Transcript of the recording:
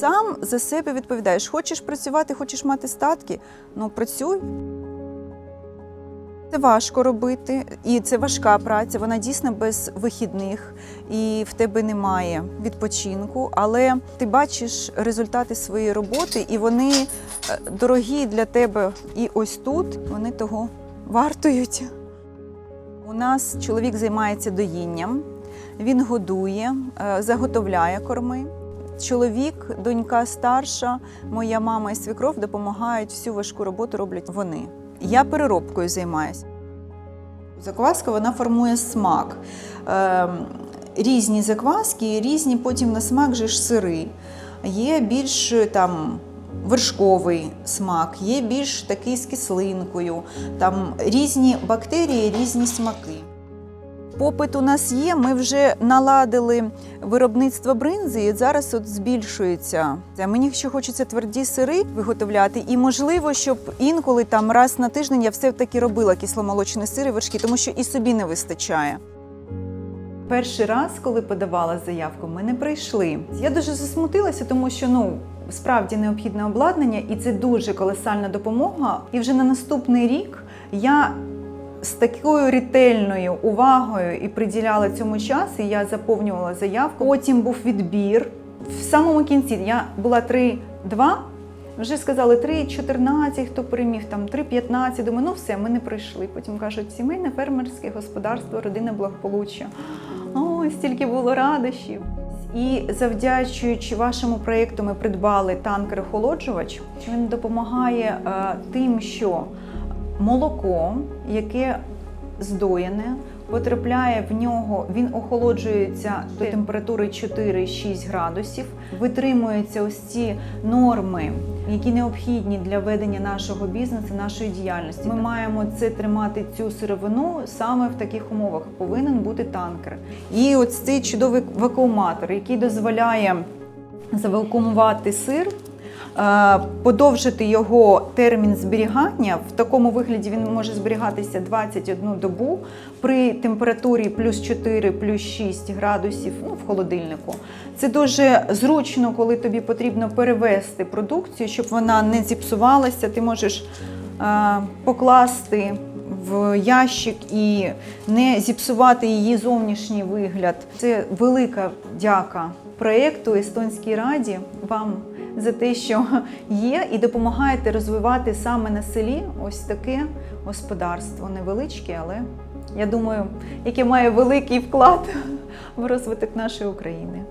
Сам за себе відповідаєш. Хочеш працювати, хочеш мати статки, ну працюй. Це важко робити, і це важка праця. Вона дійсно без вихідних, і в тебе немає відпочинку. Але ти бачиш результати своєї роботи, і вони е, дорогі для тебе. І ось тут вони того вартують. У нас чоловік займається доїнням, він годує, е, заготовляє корми. Чоловік, донька старша, моя мама і свекров допомагають всю важку роботу роблять вони. Я переробкою займаюся. Закваска вона формує смак. Е, різні закваски, різні потім на смак же ж сири. Є більш там вершковий смак, є більш такий з кислинкою. Там різні бактерії, різні смаки. Попит у нас є. Ми вже наладили виробництво бринзи, і зараз от збільшується. Мені ще хочеться тверді сири виготовляти, і можливо, щоб інколи там раз на тиждень я все таки робила кисломолочні сири, вершки, тому що і собі не вистачає. Перший раз, коли подавала заявку, ми не прийшли. Я дуже засмутилася, тому що ну. Справді необхідне обладнання, і це дуже колосальна допомога. І вже на наступний рік я з такою ретельною увагою і приділяла цьому час, і я заповнювала заявку. Потім був відбір. В самому кінці я була 3-2, вже сказали 3-14, хто переміг, там 3-15. Думаю, ну все, ми не пройшли. Потім кажуть, сімейне фермерське господарство, родинне благополуччя. Ой, стільки було радощів. І завдячуючи вашому проєкту, ми придбали танкер-охолоджувач. Він допомагає е, тим, що молоко, яке здоєне, потрапляє в нього, він охолоджується до температури 4-6 градусів, витримуються ось ці норми, які необхідні для ведення нашого бізнесу, нашої діяльності. Ми маємо це тримати цю сировину саме в таких умовах. Повинен бути танкер. І ось цей чудовий вакууматор, який дозволяє завакуумувати сир. Е, Подовжити його термін зберігання в такому вигляді він може зберігатися 21 добу при температурі плюс 4, плюс 6 градусів ну, в холодильнику. Це дуже зручно, коли тобі потрібно перевести продукцію, щоб вона не зіпсувалася. Ти можеш е, покласти в ящик і не зіпсувати її зовнішній вигляд. Це велика дяка проєкту Естонській Раді вам за те, що є, і допомагаєте розвивати саме на селі ось таке господарство. Невеличке, але я думаю, яке має великий вклад в розвиток нашої України.